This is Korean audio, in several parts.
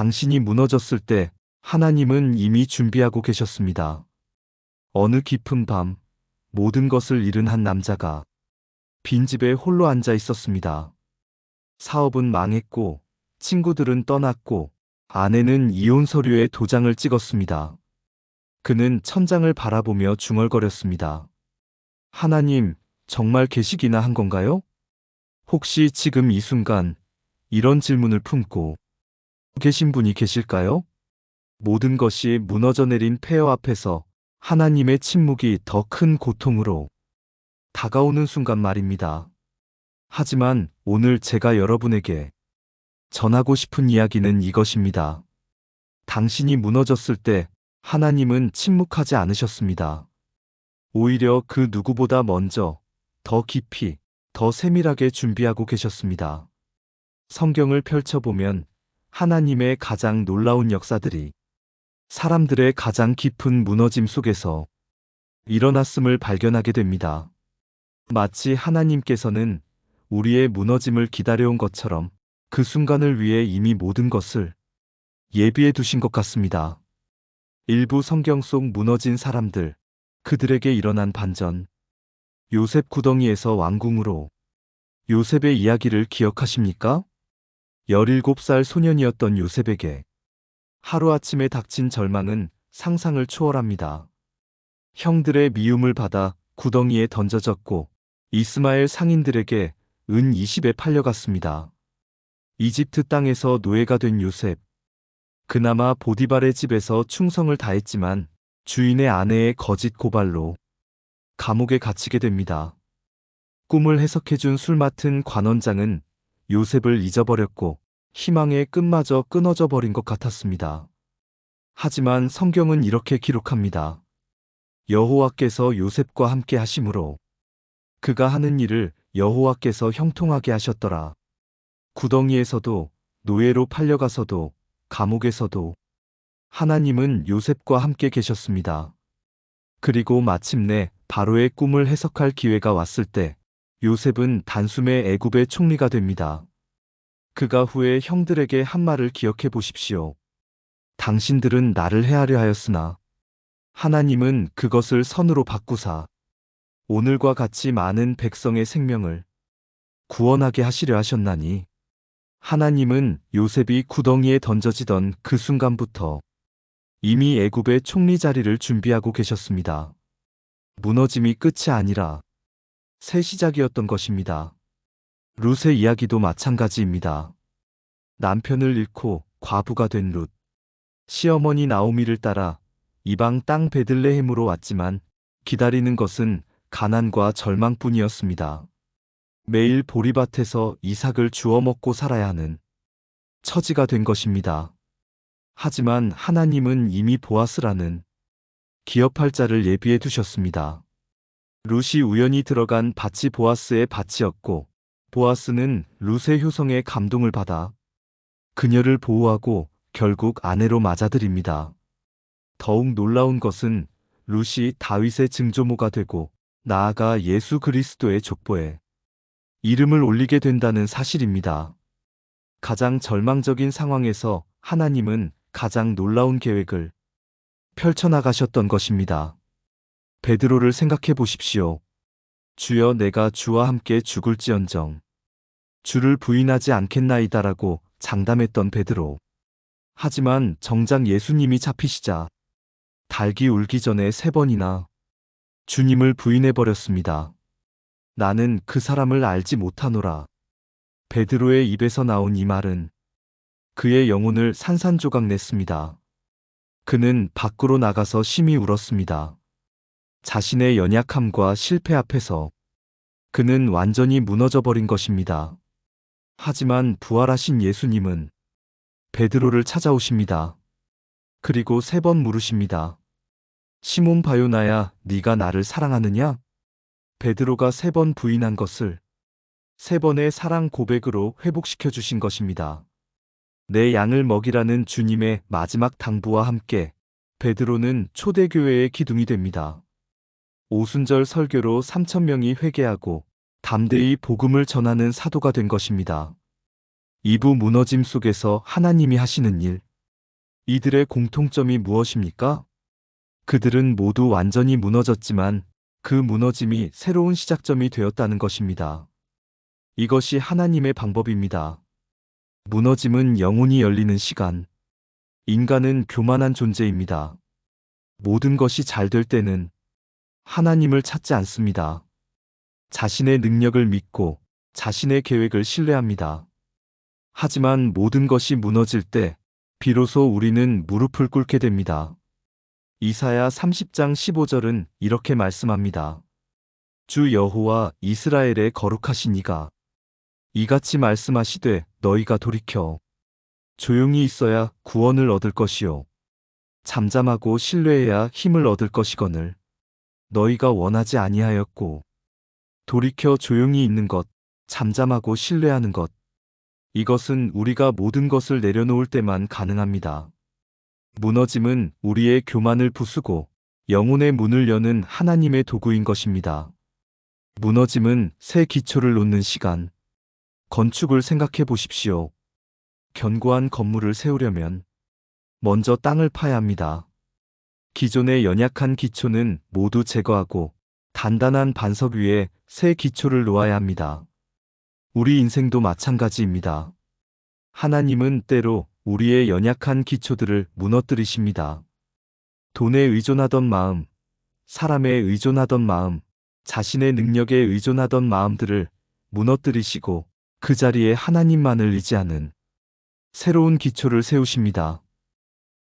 당신이 무너졌을 때 하나님은 이미 준비하고 계셨습니다. 어느 깊은 밤 모든 것을 잃은 한 남자가 빈집에 홀로 앉아 있었습니다. 사업은 망했고 친구들은 떠났고 아내는 이혼 서류에 도장을 찍었습니다. 그는 천장을 바라보며 중얼거렸습니다. 하나님, 정말 계시기나 한 건가요? 혹시 지금 이 순간 이런 질문을 품고 계신 분이 계실까요? 모든 것이 무너져 내린 폐허 앞에서 하나님의 침묵이 더 큰 고통으로 다가오는 순간 말입니다. 하지만 오늘 제가 여러분에게 전하고 싶은 이야기는 이것입니다. 당신이 무너졌을 때 하나님은 침묵하지 않으셨습니다. 오히려 그 누구보다 먼저 더 깊이, 더 세밀하게 준비하고 계셨습니다. 성경을 펼쳐보면 하나님의 가장 놀라운 역사들이 사람들의 가장 깊은 무너짐 속에서 일어났음을 발견하게 됩니다. 마치 하나님께서는 우리의 무너짐을 기다려온 것처럼 그 순간을 위해 이미 모든 것을 예비해 두신 것 같습니다. 일부 성경 속 무너진 사람들, 그들에게 일어난 반전. 요셉 구덩이에서 왕궁으로 요셉의 이야기를 기억하십니까? 17살 소년이었던 요셉에게 하루아침에 닥친 절망은 상상을 초월합니다. 형들의 미움을 받아 구덩이에 던져졌고 이스마엘 상인들에게 은 20에 팔려갔습니다. 이집트 땅에서 노예가 된 요셉. 그나마 보디발의 집에서 충성을 다했지만 주인의 아내의 거짓 고발로 감옥에 갇히게 됩니다. 꿈을 해석해준 술 맡은 관원장은 요셉을 잊어버렸고 희망의 끝마저 끊어져 버린 것 같았습니다. 하지만 성경은 이렇게 기록합니다. 여호와께서 요셉과 함께 하심으로 그가 하는 일을 여호와께서 형통하게 하셨더라. 구덩이에서도 노예로 팔려가서도 감옥에서도 하나님은 요셉과 함께 계셨습니다. 그리고 마침내 바로의 꿈을 해석할 기회가 왔을 때 요셉은 단숨에 애굽의 총리가 됩니다. 그가 후에 형들에게 한 말을 기억해 보십시오. 당신들은 나를 해하려 하였으나 하나님은 그것을 선으로 바꾸사 오늘과 같이 많은 백성의 생명을 구원하게 하시려 하셨나니 하나님은 요셉이 구덩이에 던져지던 그 순간부터 이미 애굽의 총리 자리를 준비하고 계셨습니다. 무너짐이 끝이 아니라 새 시작이었던 것입니다. 룻의 이야기도 마찬가지입니다. 남편을 잃고 과부가 된 룻. 시어머니 나오미를 따라 이방 땅 베들레헴으로 왔지만 기다리는 것은 가난과 절망뿐이었습니다. 매일 보리밭에서 이삭을 주워 먹고 살아야 하는 처지가 된 것입니다. 하지만 하나님은 이미 보아스라는 기업할 자를 예비해 두셨습니다. 룻이 우연히 들어간 밭이 보아스의 밭이었고 보아스는 룻의 효성에 감동을 받아 그녀를 보호하고 결국 아내로 맞아들입니다. 더욱 놀라운 것은 룻이 다윗의 증조모가 되고 나아가 예수 그리스도의 족보에 이름을 올리게 된다는 사실입니다. 가장 절망적인 상황에서 하나님은 가장 놀라운 계획을 펼쳐나가셨던 것입니다. 베드로를 생각해 보십시오. 주여 내가 주와 함께 죽을지언정 주를 부인하지 않겠나이다라고 장담했던 베드로. 하지만 정작 예수님이 잡히시자 달기 울기 전에 세 번이나 주님을 부인해 버렸습니다. 나는 그 사람을 알지 못하노라. 베드로의 입에서 나온 이 말은 그의 영혼을 산산조각 냈습니다. 그는 밖으로 나가서 심히 울었습니다. 자신의 연약함과 실패 앞에서 그는 완전히 무너져 버린 것입니다. 하지만 부활하신 예수님은 베드로를 찾아오십니다. 그리고 세 번 물으십니다. 시몬 바요나야 네가 나를 사랑하느냐? 베드로가 세 번 부인한 것을 세 번의 사랑 고백으로 회복시켜 주신 것입니다. 내 양을 먹이라는 주님의 마지막 당부와 함께 베드로는 초대교회의 기둥이 됩니다. 오순절 설교로 3천명이 회개하고 담대히 복음을 전하는 사도가 된 것입니다. 이부 무너짐 속에서 하나님이 하시는 일, 이들의 공통점이 무엇입니까? 그들은 모두 완전히 무너졌지만 그 무너짐이 새로운 시작점이 되었다는 것입니다. 이것이 하나님의 방법입니다. 무너짐은 영혼이 열리는 시간. 인간은 교만한 존재입니다. 모든 것이 잘 될 때는 하나님을 찾지 않습니다. 자신의 능력을 믿고 자신의 계획을 신뢰합니다. 하지만 모든 것이 무너질 때 비로소 우리는 무릎을 꿇게 됩니다. 이사야 30장 15절은 이렇게 말씀합니다. 주 여호와 이스라엘의 거룩하신 이가 이같이 말씀하시되 너희가 돌이켜 조용히 있어야 구원을 얻을 것이요 잠잠하고 신뢰해야 힘을 얻을 것이거늘 너희가 원하지 아니하였고 돌이켜 조용히 있는 것 잠잠하고 신뢰하는 것 이것은 우리가 모든 것을 내려놓을 때만 가능합니다. 무너짐은 우리의 교만을 부수고 영혼의 문을 여는 하나님의 도구인 것입니다. 무너짐은 새 기초를 놓는 시간. 건축을 생각해 보십시오. 견고한 건물을 세우려면 먼저 땅을 파야 합니다. 기존의 연약한 기초는 모두 제거하고 단단한 반석 위에 새 기초를 놓아야 합니다. 우리 인생도 마찬가지입니다. 하나님은 때로 우리의 연약한 기초들을 무너뜨리십니다. 돈에 의존하던 마음, 사람에 의존하던 마음, 자신의 능력에 의존하던 마음들을 무너뜨리시고 그 자리에 하나님만을 의지하는 새로운 기초를 세우십니다.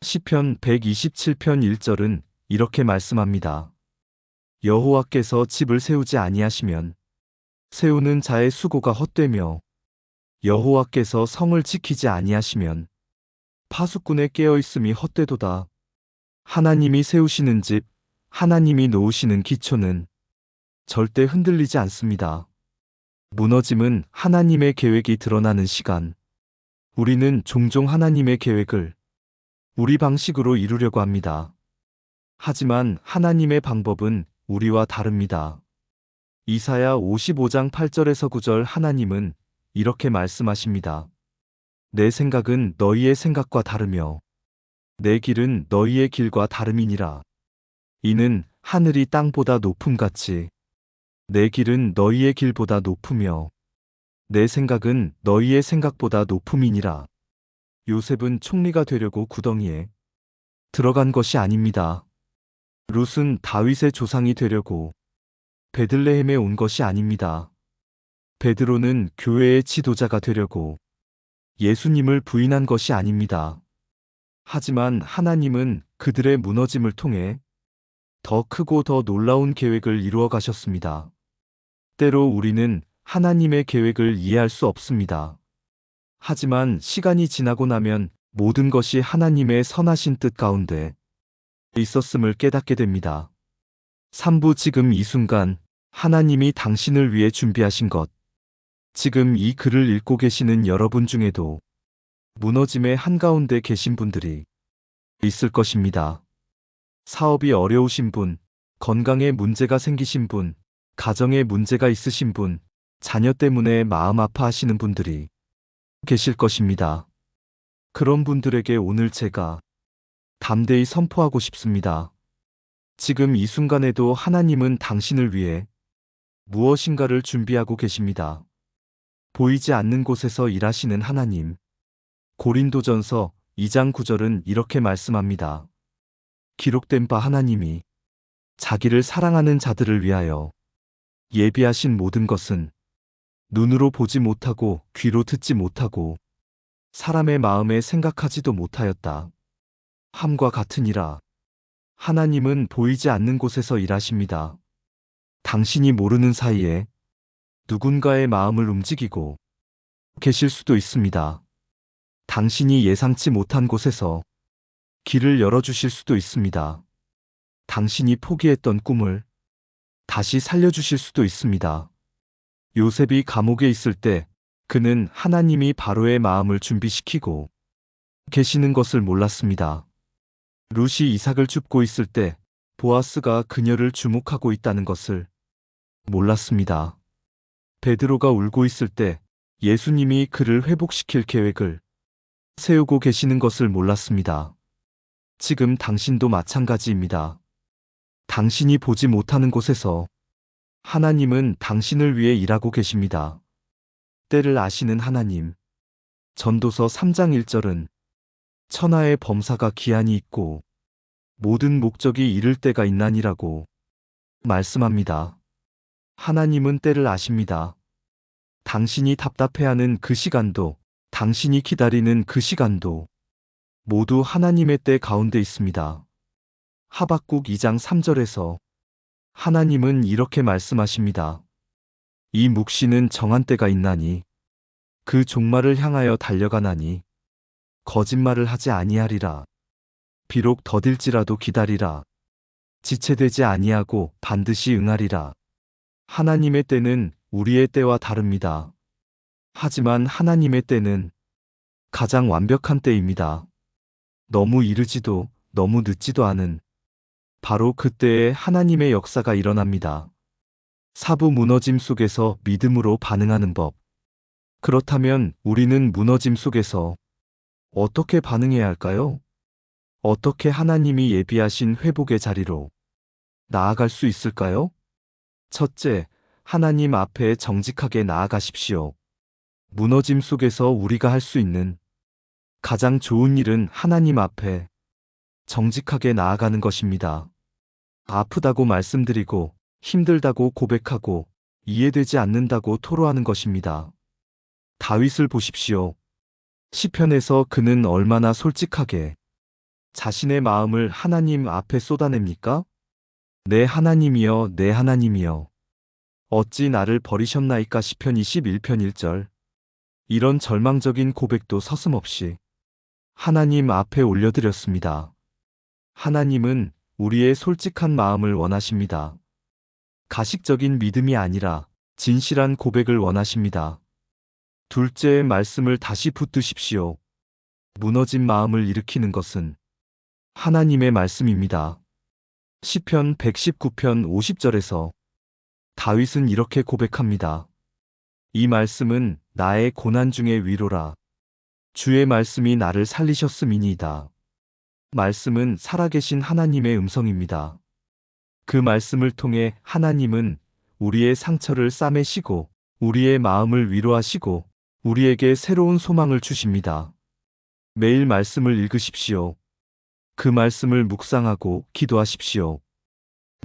시편 127편 1절은 이렇게 말씀합니다. 여호와께서 집을 세우지 아니하시면 세우는 자의 수고가 헛되며 여호와께서 성을 지키지 아니하시면 파수꾼의 깨어 있음이 헛되도다. 하나님이 세우시는 집, 하나님이 놓으시는 기초는 절대 흔들리지 않습니다. 무너짐은 하나님의 계획이 드러나는 시간. 우리는 종종 하나님의 계획을 우리 방식으로 이루려고 합니다. 하지만 하나님의 방법은 우리와 다릅니다. 이사야 55장 8절에서 9절 하나님은 이렇게 말씀하십니다. 내 생각은 너희의 생각과 다르며 내 길은 너희의 길과 다름이니라. 이는 하늘이 땅보다 높음같이 내 길은 너희의 길보다 높으며 내 생각은 너희의 생각보다 높음이니라. 요셉은 총리가 되려고 구덩이에 들어간 것이 아닙니다. 룻은 다윗의 조상이 되려고 베들레헴에 온 것이 아닙니다. 베드로는 교회의 지도자가 되려고 예수님을 부인한 것이 아닙니다. 하지만 하나님은 그들의 무너짐을 통해 더 크고 더 놀라운 계획을 이루어 가셨습니다. 때로 우리는 하나님의 계획을 이해할 수 없습니다. 하지만 시간이 지나고 나면 모든 것이 하나님의 선하신 뜻 가운데 있었음을 깨닫게 됩니다. 3부 지금 이 순간 하나님이 당신을 위해 준비하신 것. 지금 이 글을 읽고 계시는 여러분 중에도 무너짐의 한가운데 계신 분들이 있을 것입니다. 사업이 어려우신 분, 건강에 문제가 생기신 분, 가정에 문제가 있으신 분, 자녀 때문에 마음 아파하시는 분들이 계실 것입니다. 그런 분들에게 오늘 제가 담대히 선포하고 싶습니다. 지금 이 순간에도 하나님은 당신을 위해 무엇인가를 준비하고 계십니다. 보이지 않는 곳에서 일하시는 하나님. 고린도전서 2장 9절은 이렇게 말씀합니다. 기록된 바 하나님이 자기를 사랑하는 자들을 위하여 예비하신 모든 것은 눈으로 보지 못하고 귀로 듣지 못하고 사람의 마음에 생각하지도 못하였다. 함과 같으니라. 하나님은 보이지 않는 곳에서 일하십니다. 당신이 모르는 사이에 누군가의 마음을 움직이고 계실 수도 있습니다. 당신이 예상치 못한 곳에서 길을 열어주실 수도 있습니다. 당신이 포기했던 꿈을 다시 살려주실 수도 있습니다. 요셉이 감옥에 있을 때 그는 하나님이 바로의 마음을 준비시키고 계시는 것을 몰랐습니다. 룻이 이삭을 줍고 있을 때 보아스가 그녀를 주목하고 있다는 것을 몰랐습니다. 베드로가 울고 있을 때 예수님이 그를 회복시킬 계획을 세우고 계시는 것을 몰랐습니다. 지금 당신도 마찬가지입니다. 당신이 보지 못하는 곳에서 하나님은 당신을 위해 일하고 계십니다. 때를 아시는 하나님. 전도서 3장 1절은 천하의 범사가 기한이 있고 모든 목적이 이를 때가 있나니라고 말씀합니다. 하나님은 때를 아십니다. 당신이 답답해하는 그 시간도 당신이 기다리는 그 시간도 모두 하나님의 때 가운데 있습니다. 하박국 2장 3절에서 하나님은 이렇게 말씀하십니다. 이 묵시는 정한 때가 있나니 그 종말을 향하여 달려가나니 거짓말을 하지 아니하리라. 비록 더딜지라도 기다리라. 지체되지 아니하고 반드시 응하리라. 하나님의 때는 우리의 때와 다릅니다. 하지만 하나님의 때는 가장 완벽한 때입니다. 너무 이르지도 너무 늦지도 않은 바로 그때에 하나님의 역사가 일어납니다. 사부 무너짐 속에서 믿음으로 반응하는 법. 그렇다면 우리는 무너짐 속에서 어떻게 반응해야 할까요? 어떻게 하나님이 예비하신 회복의 자리로 나아갈 수 있을까요? 첫째, 하나님 앞에 정직하게 나아가십시오. 무너짐 속에서 우리가 할 수 있는 가장 좋은 일은 하나님 앞에 정직하게 나아가는 것입니다. 아프다고 말씀드리고 힘들다고 고백하고 이해되지 않는다고 토로하는 것입니다. 다윗을 보십시오. 시편에서 그는 얼마나 솔직하게 자신의 마음을 하나님 앞에 쏟아냅니까? 내 하나님이여 내 하나님이여 어찌 나를 버리셨나이까 시편 21편 1절 이런 절망적인 고백도 서슴없이 하나님 앞에 올려드렸습니다. 하나님은 우리의 솔직한 마음을 원하십니다. 가식적인 믿음이 아니라 진실한 고백을 원하십니다. 둘째의 말씀을 다시 붙드십시오. 무너진 마음을 일으키는 것은 하나님의 말씀입니다. 시편 119편 50절에서 다윗은 이렇게 고백합니다. 이 말씀은 나의 고난 중의 위로라. 주의 말씀이 나를 살리셨음이니이다. 말씀은 살아계신 하나님의 음성입니다. 그 말씀을 통해 하나님은 우리의 상처를 싸매시고 우리의 마음을 위로하시고 우리에게 새로운 소망을 주십니다. 매일 말씀을 읽으십시오. 그 말씀을 묵상하고 기도하십시오.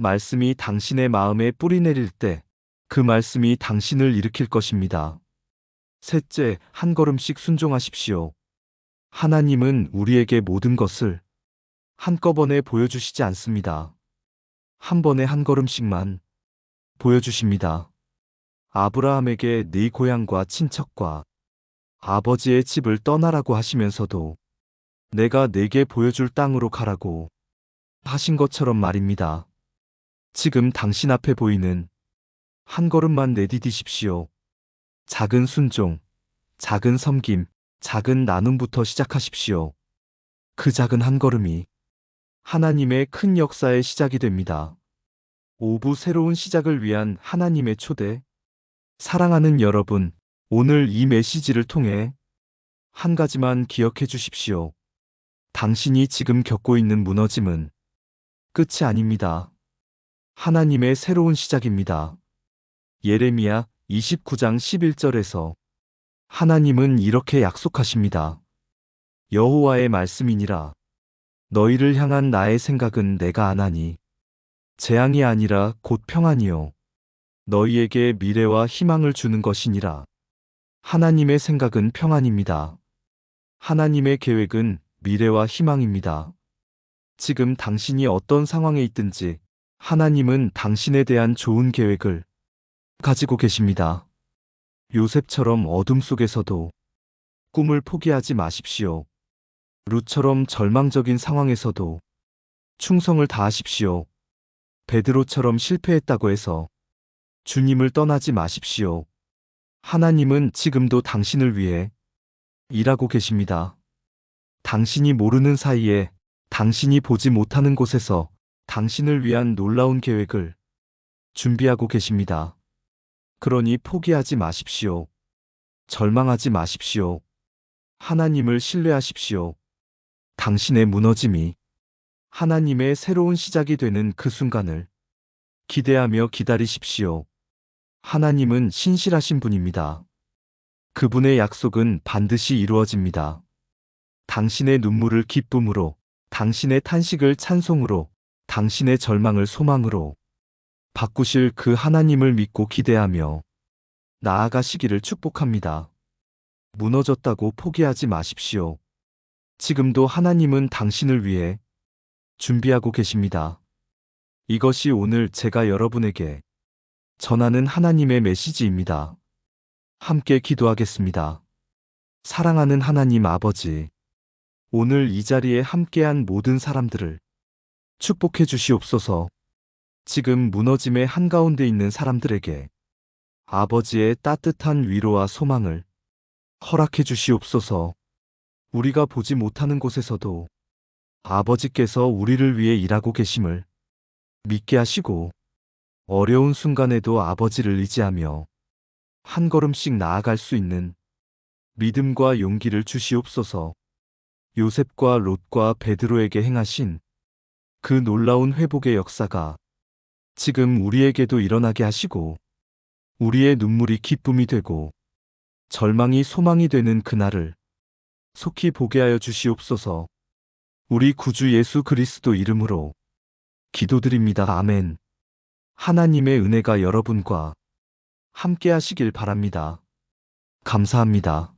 말씀이 당신의 마음에 뿌리 내릴 때 그 말씀이 당신을 일으킬 것입니다. 셋째, 한 걸음씩 순종하십시오. 하나님은 우리에게 모든 것을 한꺼번에 보여주시지 않습니다. 한 번에 한 걸음씩만 보여주십니다. 아브라함에게 네 고향과 친척과 아버지의 집을 떠나라고 하시면서도 내가 내게 보여줄 땅으로 가라고 하신 것처럼 말입니다. 지금 당신 앞에 보이는 한 걸음만 내디디십시오. 작은 순종, 작은 섬김, 작은 나눔부터 시작하십시오. 그 작은 한 걸음이 하나님의 큰 역사의 시작이 됩니다. 오부 새로운 시작을 위한 하나님의 초대. 사랑하는 여러분, 오늘 이 메시지를 통해 한 가지만 기억해 주십시오. 당신이 지금 겪고 있는 무너짐은 끝이 아닙니다. 하나님의 새로운 시작입니다. 예레미야 29장 11절에서 하나님은 이렇게 약속하십니다. 여호와의 말씀이니라. 너희를 향한 나의 생각은 내가 아나니 재앙이 아니라 곧 평안이요 너희에게 미래와 희망을 주는 것이니라. 하나님의 생각은 평안입니다. 하나님의 계획은 미래와 희망입니다. 지금 당신이 어떤 상황에 있든지 하나님은 당신에 대한 좋은 계획을 가지고 계십니다. 요셉처럼 어둠 속에서도 꿈을 포기하지 마십시오. 루처럼 절망적인 상황에서도 충성을 다하십시오. 베드로처럼 실패했다고 해서 주님을 떠나지 마십시오. 하나님은 지금도 당신을 위해 일하고 계십니다. 당신이 모르는 사이에 당신이 보지 못하는 곳에서 당신을 위한 놀라운 계획을 준비하고 계십니다. 그러니 포기하지 마십시오. 절망하지 마십시오. 하나님을 신뢰하십시오. 당신의 무너짐이 하나님의 새로운 시작이 되는 그 순간을 기대하며 기다리십시오. 하나님은 신실하신 분입니다. 그분의 약속은 반드시 이루어집니다. 당신의 눈물을 기쁨으로, 당신의 탄식을 찬송으로, 당신의 절망을 소망으로 바꾸실 그 하나님을 믿고 기대하며 나아가시기를 축복합니다. 무너졌다고 포기하지 마십시오. 지금도 하나님은 당신을 위해 준비하고 계십니다. 이것이 오늘 제가 여러분에게 전하는 하나님의 메시지입니다. 함께 기도하겠습니다. 사랑하는 하나님 아버지, 오늘 이 자리에 함께한 모든 사람들을 축복해 주시옵소서. 지금 무너짐의 한가운데 있는 사람들에게 아버지의 따뜻한 위로와 소망을 허락해 주시옵소서. 우리가 보지 못하는 곳에서도 아버지께서 우리를 위해 일하고 계심을 믿게 하시고 어려운 순간에도 아버지를 의지하며 한 걸음씩 나아갈 수 있는 믿음과 용기를 주시옵소서. 요셉과 롯과 베드로에게 행하신 그 놀라운 회복의 역사가 지금 우리에게도 일어나게 하시고 우리의 눈물이 기쁨이 되고 절망이 소망이 되는 그날을 속히 보게 하여 주시옵소서. 우리 구주 예수 그리스도 이름으로 기도드립니다. 아멘. 하나님의 은혜가 여러분과 함께 하시길 바랍니다. 감사합니다.